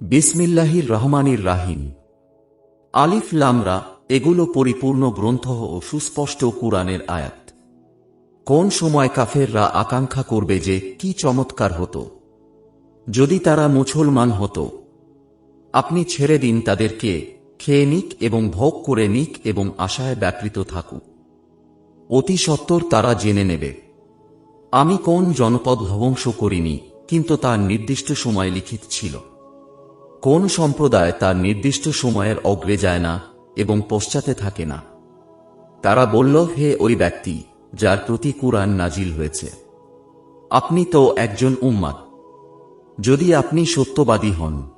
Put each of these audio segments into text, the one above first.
বিসমিল্লাহির রহমানির রাহিম। আলিফ লামরা এগুলো পরিপূর্ণ গ্রন্থ ও সুস্পষ্ট কুরআনের আয়াত। কোন সময় কাফেররা আকাঙ্ক্ষা করবে যে কি চমৎকার হতো? যদি তারা মুসলমান হতো, আপনি ছেড়ে দিন তাদেরকে, খেয়ে নিক এবং ভোগ করে নিক এবং আশায় ব্যাপৃত থাকুক। অতি সত্বর তারা জেনে নেবে। আমি কোন জনপদ ধ্বংস করিনি, কিন্তু তার নির্দিষ্ট সময় লিখিত ছিল। কোন সম্প্রদায় তার নির্দিষ্ট সময়ের অগ্রে যায় না এবং পশ্চাতে থাকে না। তারা বলল, হে ওই ব্যক্তি, যার প্রতি কুরআন নাজিল হয়েছে। আপনি তো একজন উম্মাদ যদি আপনি সত্যবাদী হন,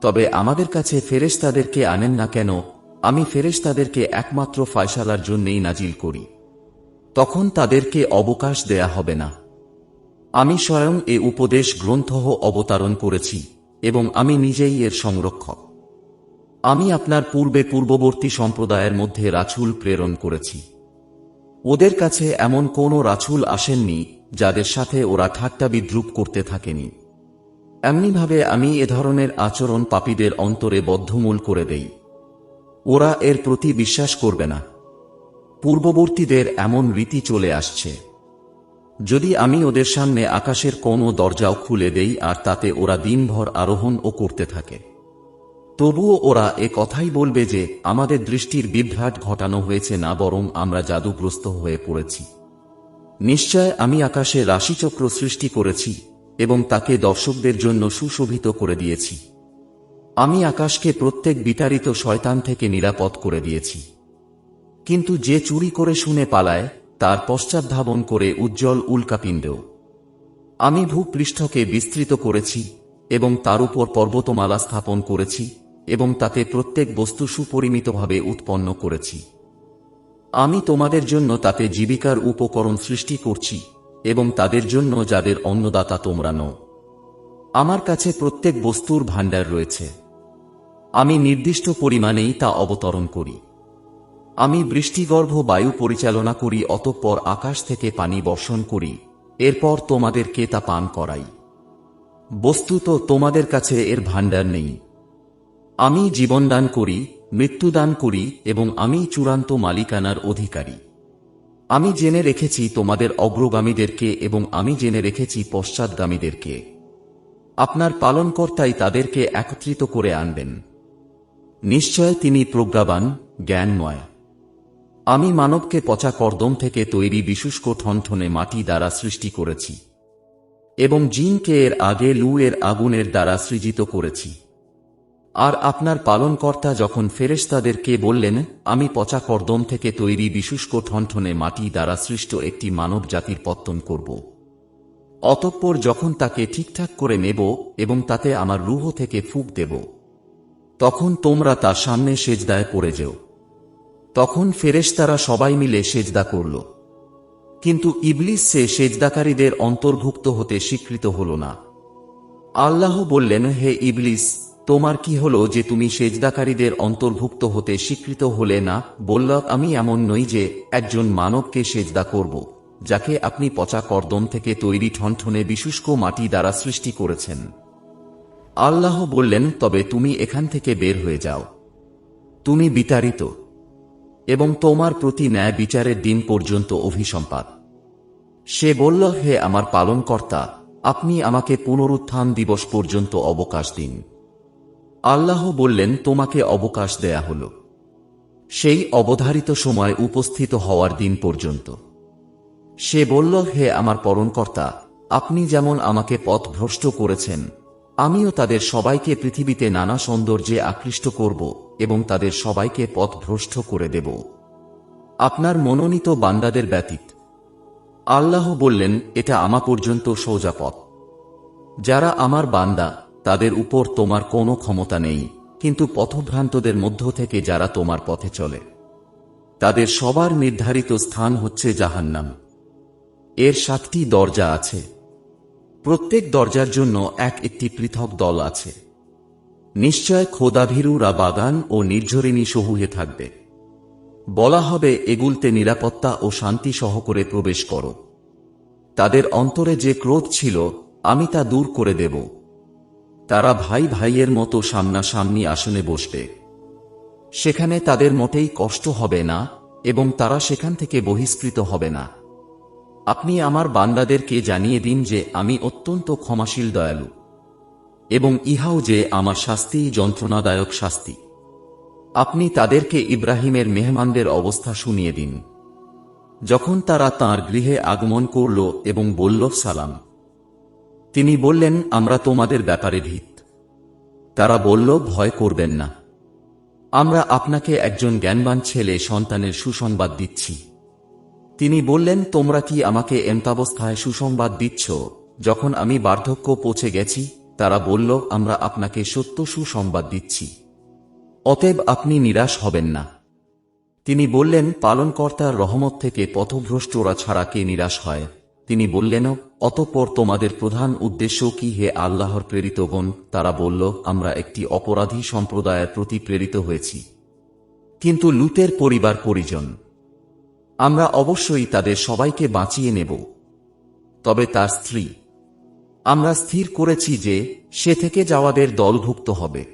তবে আমাদের কাছে ফেরেশতাদেরকে আনেন না কেন? আমি ফেরেশতাদেরকে একমাত্র ফায়সালার জন্যেই নাজিল করি। তখন তাদেরকে অবকাশ দেয়া হবে না। আমি স্বয়ং এ উপদেশ গ্রন্থ অবতারণ করেছি। এবং আমি নিজেই এর সংরক্ষক। আমি আপনার পূর্বে পূর্ববর্তী সম্প্রদায়ের মধ্যে রাছুল প্রেরণ করেছি। ওদের কাছে এমন কোনো রাছুল আসেননি যাদের সাথে ওরা ঠাট্টা বিদ্রুপ করতে থাকেনি। এমনিভাবে আমি এ ধরনের আচরণ পাপীদের অন্তরে বদ্ধমূল করে দেই। ওরা এর প্রতি বিশ্বাস করবে না। পূর্ববর্তীদের এমন রীতি চলে আসছে। যদি আমি ওদের সামনে আকাশের কোনো দরজাও খুলে দেই আর তাতে ওরা দিনভর আরোহণ ও করতে থাকে। তবুও ওরা এ কথাই বলবে যে, আমাদের দৃষ্টির বিভ্রাট ঘটানো হয়েছে না বরং আমরা জাদুগ্রস্ত হয়ে পড়েছি। নিশ্চয় আমি আকাশে রাশিচক্র সৃষ্টি করেছি এবং তাকে দর্শকদের জন্য সুশোভিত করে দিয়েছি। আমি আকাশকে প্রত্যেক বিতাড়িত শয়তান থেকে নিরাপদ করে দিয়েছি। কিন্তু যে চুরি করে শুনে পালায় তার পশ্চাৎধাবন করে উজ্জ্বল উল্কাপিণ্ড আমি ভূপৃষ্ঠকে বিস্তৃত করেছি এবং তার উপর পর্বতমালা স্থাপন করেছি এবং তাতে প্রত্যেক বস্তু সুপরিমিতভাবে উৎপন্ন করেছি। আমি তোমাদের জন্য তাতে জীবিকার উপকরণ সৃষ্টি করছি এবং তাদের জন্য যাদের অন্নদাতা তোমরা নও। আমার কাছে প্রত্যেক বস্তুর ভাণ্ডার রয়েছে। আমি নির্দিষ্ট পরিমাণেই তা অবতরণ করি। আমি বৃষ্টিগর্ভ বায়ু পরিচালনা করি, অতঃপর আকাশ থেকে পানি বর্ষণ করি। এরপর তোমাদেরকে তা পান করাই। বস্তুত তোমাদের কাছে এর ভাণ্ডার নেই। আমি জীবনদান করি, মৃত্যুদান করি এবং আমি চূড়ান্ত মালিকানার অধিকারী। আমি জেনে রেখেছি তোমাদের অগ্রগামীদেরকে এবং আমি জেনে রেখেছি পশ্চাৎগামীদেরকে। আপনার পালনকর্তাই তাদেরকে একত্রিত করে আনবেন। নিশ্চয় তিনি প্রজ্ঞাবান, জ্ঞানময়। আমি মানবকে পচা কর্দম থেকে তৈরি বিশুষ্ক ঠনঠনে মাটি দ্বারা সৃষ্টি করেছি, এবং জিনকে এর আগে লু এর আগুনের দ্বারা সৃজিত করেছি। আর আপনার পালনকর্তা যখন ফেরেশতাদেরকে বললেন, আমি পচা কর্দম থেকে তৈরি বিশুষ্ক ঠনঠনে মাটি দ্বারা সৃষ্ট একটি মানব জাতির পত্তন করব। অতঃপর যখন তাকে ঠিকঠাক করে নেব এবং তাতে আমার রুহ থেকে ফুক দেব, তখন তোমরা তার সামনে সেজদায় পড়ে যেও। তখন ফেরেশতারা সবাই মিলে সেজদা করল। কিন্তু ইবলিস সে সেজদাকারীদের অন্তর্ভুক্ত হতে স্বীকৃত হল না। আল্লাহ বললেন, হে ইবলিস, তোমার কি হলো যে তুমি সেজদাকারীদের অন্তর্ভুক্ত হতে স্বীকৃত হলে না? বলল আমি এমন নই যে একজন মানবকে সেজদা করব, যাকে আপনি পচা কর্দম থেকে তৈরি ঠনঠনে বিশুষ্ক মাটি দ্বারা সৃষ্টি করেছেন। আল্লাহ বললেন, তবে তুমি এখান থেকে বের হয়ে যাও। তুমি বিতাড়িত। এবং তোমার প্রতি ন্যায় বিচারের দিন পর্যন্ত অভিসম্পাদ সে বলল, হে আমার পালনকর্তা, আপনি আমাকে পুনরুত্থান দিবস পর্যন্ত অবকাশ দিন। আল্লাহ বললেন, তোমাকে অবকাশ দেয়া হল। সেই অবধারিত সময় উপস্থিত হওয়ার দিন পর্যন্ত। সে বলল, হে আমার পরণকর্তা আপনি যেমন আমাকে পথ ভ্রষ্ট করেছেন আমিও তাদের সবাইকে পৃথিবীতে নানা সৌন্দর্যে আকৃষ্ট করব এবং তাদের সবাইকে পথ ভ্রষ্ট করে দেব। আপনার মনোনীত বান্দাদের ব্যতীত। আল্লাহ বললেন, এটা আমা পর্যন্ত সোজা পথ। যারা আমার বান্দা, তাদের উপর তোমার কোনো ক্ষমতা নেই, কিন্তু পথভ্রান্তদের মধ্য থেকে যারা তোমার পথে চলে, তাদের সবার নির্ধারিত স্থান হচ্ছে জাহান্নাম। এর সাতটি দরজা আছে। প্রত্যেক দরজার জন্য এক একটি পৃথক দল আছে। নিশ্চয় খোদাভীরুরা বাগান ও নির্ঝরিণী সহুয়ে থাকবে। বলা হবে, এগুলতে নিরাপত্তা ও শান্তি সহকারে প্রবেশ করো। তাদের অন্তরে যে ক্রোধ ছিল, আমি তা দূর করে দেব। তারা ভাই ভাইয়ের মতো সামনাসামনি আসনে বসবে। সেখানে তাদের মোটেই কষ্ট হবে না, এবং তারা সেখান থেকে বহিষ্কৃত হবে না। আপনি আমার বান্দাদেরকে জানিয়ে দিন যে আমি অত্যন্ত ক্ষমাশীল দয়ালু, এবং ইহাও যে আমার শাস্তিই যন্ত্রণাদায়ক শাস্তি। আপনি তাদেরকে ইব্রাহিমের মেহমানদের অবস্থা শুনিয়ে দিন। যখন তারা তার গৃহে আগমন করল এবং বলল, সালাম। তিনি বললেন, আমরা তোমাদের ব্যাপারে ভীত। তারা বলল, ভয় করবেন না। আমরা আপনাকে একজন জ্ঞানবান ছেলে সন্তানের সুসংবাদ দিচ্ছি। তিনি বললেন, তোমরা কি আমাকে এমতাবস্থায় সুসংবাদ দিচ্ছ? যখন আমি বার্ধক্য পৌঁছে গেছি, তারা বলল, আমরা আপনাকে সত্য সুসংবাদ দিচ্ছি। অতএব আপনি নিরাশ হবেন না। তিনি বললেন, পালনকর্তার রহমত থেকে পথভ্রষ্টরা ছাড়া কে নিরাশ হয়? তিনি বললেন, অতঃপর তোমাদের প্রধান উদ্দেশ্য কি হে আল্লাহর প্রেরিতগণ তারা বলল, আমরা একটি অপরাধী সম্প্রদায়ের প্রতি প্রেরিত হয়েছি। কিন্তু লুতের পরিবার পরিজন আমরা অবশ্যই তাদের সবাইকে বাঁচিয়ে নেব। তবে তার স্ত্রী। আমরা স্থির করেছি যে সে থেকে যাওয়াদের দলভুক্ত হবে।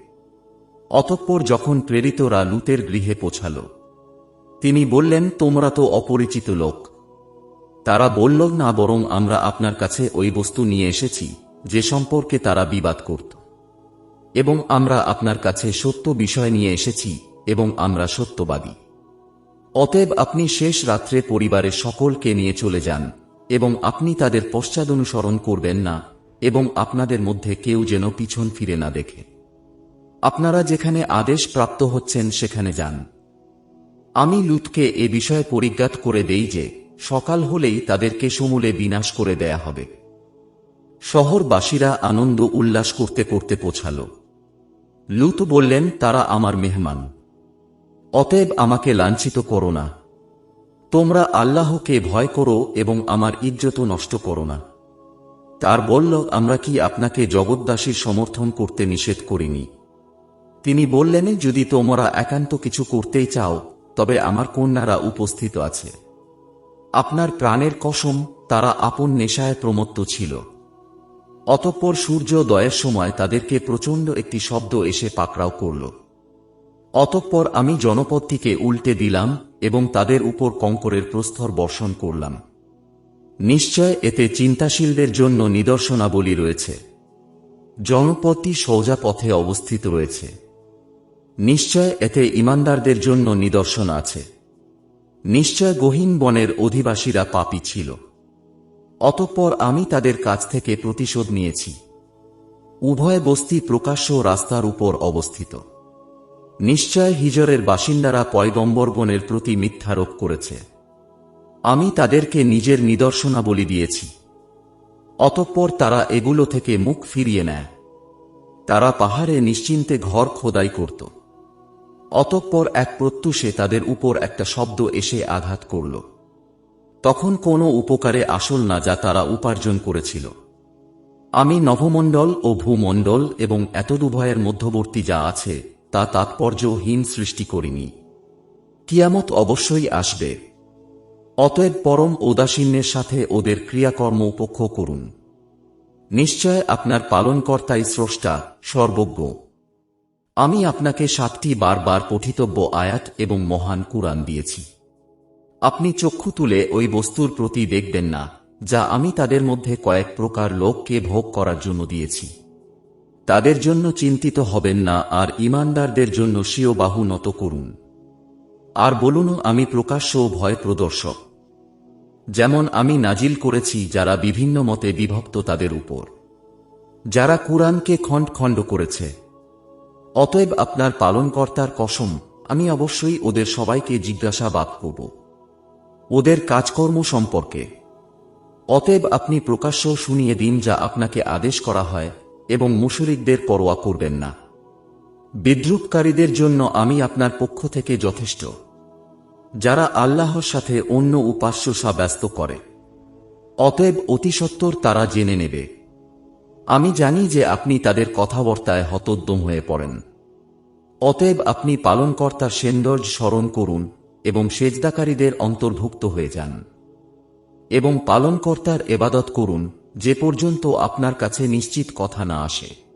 অতঃপর যখন প্রেরিতরা লুতের গৃহে পৌঁছাল, তিনি বললেন, তোমরা তো অপরিচিত লোক। তারা বলল, না, বরং আমরা আপনার কাছে ওই বস্তু নিয়ে এসেছি, যে সম্পর্কে তারা বিবাদ করত। এবং আমরা আপনার কাছে সত্য বিষয় নিয়ে এসেছি, এবং আমরা সত্যবাদী। অতএব আপনি শেষ রাত্রে পরিবারের সকলকে নিয়ে চলে যান, এবং আপনি তাদের পশ্চাদনুসরণ করবেন না, এবং আপনাদের মধ্যে কেউ যেন পিছন ফিরে না দেখে। আপনারা যেখানে আদেশ প্রাপ্ত হচ্ছেন সেখানে যান। আমি লুতকে এ বিষয়ে পরিজ্ঞাত করে দেই যে, সকাল হলেই তাদেরকে সমূলে বিনাশ করে দেয়া হবে। শহরবাসীরা আনন্দ উল্লাস করতে করতে পৌঁছাল। লুত বললেন, তারা আমার মেহমান। অতএব আমাকে লাঞ্ছিত করো না। তোমরা আল্লাহকে ভয় করো এবং আমার ইজ্জত নষ্ট করো না। তার বলল, আমরা কি আপনাকে জগৎদাসীর সমর্থন করতে নিষেধ করিনি? তিনি বললেন, যদি তোমরা একান্ত কিছু করতেই চাও, তবে আমার কন্যারা উপস্থিত আছে। আপনার প্রাণের কসম, তারা আপন নেশায় প্রমত্ত ছিল। অতঃপর সূর্যোদয়ের সময় তাদেরকে প্রচণ্ড একটি শব্দ এসে পাকড়াও করল। অতঃপর আমি জনপদটিকে উল্টে দিলাম এবং তাদের উপর কঙ্করের প্রস্তর বর্ষণ করলাম। নিশ্চয় এতে চিন্তাশীলদের জন্য নিদর্শনাবলী রয়েছে। জনপদটি সোজা পথে অবস্থিত রয়েছে। নিশ্চয় এতে ইমানদারদের জন্য নিদর্শন আছে। নিশ্চয় গহীন বনের অধিবাসীরা পাপী ছিল। অতঃপর আমি তাদের কাছ থেকে প্রতিশোধ নিয়েছি। উভয় বস্তি প্রকাশ্য রাস্তার উপর অবস্থিত। নিশ্চয় হিজরের বাসিন্দারা পয়গম্বরগণের প্রতি মিথ্যারোপ করেছে। আমি তাদেরকে নিজের নিদর্শনাবলী দিয়েছি। অতঃপর তারা এগুলো থেকে মুখ ফিরিয়ে নেয়। তারা পাহাড়ে নিশ্চিন্তে ঘর খোদাই করত। অতঃপর এক প্রত্যুষে তাদের উপর একটা শব্দ এসে আঘাত করল। তখন কোনো উপকারে আসল না যা তারা উপার্জন করেছিল। আমি নভমণ্ডল ও ভূমণ্ডল এবং এতদুভয়ের মধ্যবর্তী যা আছে তা তাৎপর্যহীন সৃষ্টি করিনি। কিয়ামত অবশ্যই আসবে। অতএব পরম উদাসীন্যের সাথে ওদের ক্রিয়াকর্ম উপক্ষ করুন। নিশ্চয় আপনার পালনকর্তাই স্রষ্টা, সর্বজ্ঞ। আমি আপনাকে সাতটি বারবার পঠিতব্য আয়াত এবং মহান কুরআন দিয়েছি। আপনি চক্ষু তুলে ওই বস্তুর প্রতি দেখবেন না, যা আমি তাদের মধ্যে কয়েক প্রকার লোককে ভোগ করার জন্য দিয়েছি। তাদের জন্য চিন্তিত হবেন না আর ইমানদারদের জন্য স্বীয় বাহু নত করুন। আর বলুন, আমি প্রকাশ্য ও ভয় প্রদর্শক। যেমন আমি নাজিল করেছি যারা বিভিন্ন মতে বিভক্ত তাদের উপর। যারা কুরআনকে খণ্ড খণ্ড করেছে। অতএব আপনার পালনকর্তার কসম, আমি অবশ্যই ওদের সবাইকে জিজ্ঞাসাবাদ করব। ওদের কাজকর্ম সম্পর্কে। অতএব আপনি প্রকাশ্য শুনিয়ে দিন যা আপনাকে আদেশ করা হয় এবং মুশরিকদের পরোয়া করবেন না। বিদ্রুপকারীদের জন্য আমি আপনার পক্ষ থেকে যথেষ্ট। যারা আল্লাহর সাথে অন্য উপাস্য সাব্যস্ত করে। অতএব অতিসত্বর তারা জেনে নেবে। আমি জানি যে আপনি তাদের কথাবার্তায় হতোদ্যম হয়ে পড়েন। অতএব আপনি পালনকর্তার সেন্দর্জ স্মরণ করুন এবং সেজদাকারীদের অন্তর্ভুক্ত হয়ে যান। এবং পালনকর্তার এবাদত করুন যে পর্যন্ত আপনার কাছে নিশ্চিত কথা না আসে।